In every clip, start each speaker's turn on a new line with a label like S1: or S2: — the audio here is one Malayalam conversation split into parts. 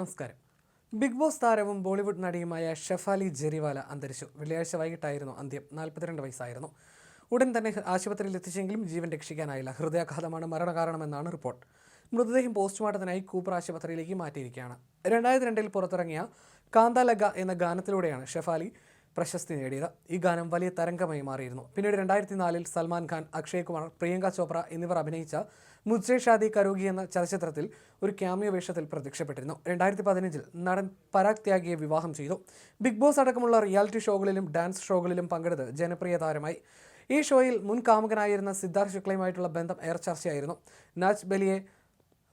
S1: നമസ്കാരം. ബിഗ് ബോസ് താരവും ബോളിവുഡ് നടിയുമായ ഷെഫാലി ജെറിവാല അന്തരിച്ചു. വെള്ളിയാഴ്ച വൈകിട്ടായിരുന്നു അന്ത്യം. നാൽപ്പത്തിരണ്ട് വയസ്സായിരുന്നു. ഉടൻ തന്നെ ആശുപത്രിയിൽ എത്തിച്ചെങ്കിലും ജീവൻ രക്ഷിക്കാനായില്ല. ഹൃദയാഘാതമാണ് മരണകാരണമെന്നാണ് റിപ്പോർട്ട്. മൃതദേഹം പോസ്റ്റ്മോർട്ടത്തിനായി കൂപ്പർ ആശുപത്രിയിലേക്ക് മാറ്റിയിരിക്കുകയാണ്. രണ്ടായിരത്തി രണ്ടിൽ പുറത്തിറങ്ങിയ കാന്താലഗ എന്ന ഗാനത്തിലൂടെയാണ് ഷെഫാലി പ്രശസ്തി നേടിയത്. ഈ ഗാനം വലിയ തരംഗമായി മാറിയിരുന്നു. പിന്നീട് രണ്ടായിരത്തി നാലിൽ സൽമാൻ ഖാൻ അക്ഷയ് കുമാർ പ്രിയങ്ക ചോപ്ര എന്നിവർ അഭിനയിച്ച മുജ്ജെ ഷാദി കരോഗി എന്ന ചലച്ചിത്രത്തിൽ ഒരു ക്യാമിയ വേഷത്തിൽ പ്രത്യക്ഷപ്പെട്ടിരുന്നു. രണ്ടായിരത്തി പതിനഞ്ചിൽ നടൻ പരാഗ് ത്യാഗിയെ വിവാഹം ചെയ്തു. ബിഗ് ബോസ് അടക്കമുള്ള റിയാലിറ്റി ഷോകളിലും ഡാൻസ് ഷോകളിലും പങ്കെടുത്ത് ജനപ്രിയ താരമായി. ഈ ഷോയിൽ മുൻ കാമുകനായിരുന്ന സിദ്ധാർത്ഥ് ശുക്ലയുമായിട്ടുള്ള ബന്ധം ഏറെ ചർച്ചയായിരുന്നു. നാച്ച് ബലിയെ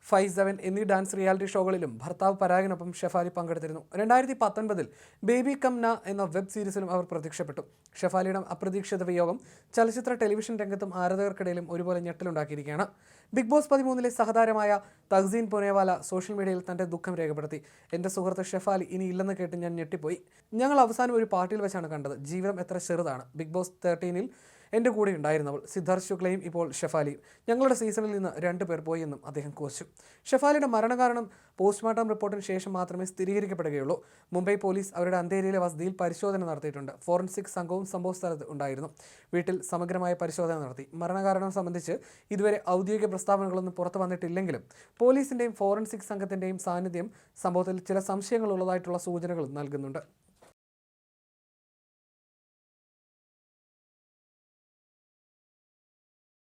S1: ഫൈവ് സെവൻ എന്നീ ഡാൻസ് റിയാലിറ്റി ഷോകളിലും ഭർത്താവ് പരാഗിനൊപ്പം ഷെഫാലി പങ്കെടുത്തിരുന്നു. രണ്ടായിരത്തി പത്തൊൻപതിൽ ബേബി കംന എന്ന വെബ് സീരീസിലും അവർ പ്രത്യക്ഷപ്പെട്ടു. ഷെഫാലിയുടെ അപ്രതീക്ഷിത വിയോഗം ചലച്ചിത്ര ടെലിവിഷൻ രംഗത്തും ആരാധകർക്കിടയിലും ഒരുപോലെ ഞെട്ടലുണ്ടാക്കിയിരിക്കുകയാണ്. ബിഗ് ബോസ് പതിമൂന്നിലെ സഹതാരമായ തഹ്സീൻ പുനേവാല സോഷ്യൽ മീഡിയയിൽ തന്റെ ദുഃഖം രേഖപ്പെടുത്തി. എന്റെ സുഹൃത്ത് ഷെഫാലി ഇനി ഇല്ലെന്ന് കേട്ട് ഞാൻ ഞെട്ടിപ്പോയി. ഞങ്ങൾ അവസാനം ഒരു പാർട്ടിയിൽ വെച്ചാണ് കണ്ടത്. ജീവിതം എത്ര ചെറുതാണ്. ബിഗ് ബോസ് തേർട്ടീനിൽ എന്റെ കൂടെ ഉണ്ടായിരുന്നവൾ സിദ്ധാർത്ഥ് ശുക്ലയും ഇപ്പോൾ ഷെഫാലിയും. ഞങ്ങളുടെ സീസണിൽ നിന്ന് രണ്ട് പേർ പോയി എന്നും അദ്ദേഹം കുറിച്ചു. ഷെഫാലിയുടെ മരണകാരണം പോസ്റ്റ്മോർട്ടം റിപ്പോർട്ടിന് ശേഷം മാത്രമേ സ്ഥിരീകരിക്കപ്പെടുകയുള്ളൂ. മുംബൈ പോലീസ് അവരുടെ അന്തേരിയിലെ വസതിയിൽ പരിശോധന നടത്തിയിട്ടുണ്ട്. ഫോറൻസിക് സംഘവും സംഭവ സ്ഥലത്ത് ഉണ്ടായിരുന്നു. വീട്ടിൽ സമഗ്രമായ പരിശോധന നടത്തി. മരണകാരണം സംബന്ധിച്ച് ഇതുവരെ ഔദ്യോഗിക പ്രസ്താവനകളൊന്നും പുറത്തു വന്നിട്ടില്ലെങ്കിലും പോലീസിന്റെയും ഫോറൻസിക് സംഘത്തിന്റെയും സാന്നിധ്യം സംഭവത്തിൽ ചില സംശയങ്ങൾ ഉള്ളതായിട്ടുള്ള സൂചനകൾ നൽകുന്നുണ്ട്.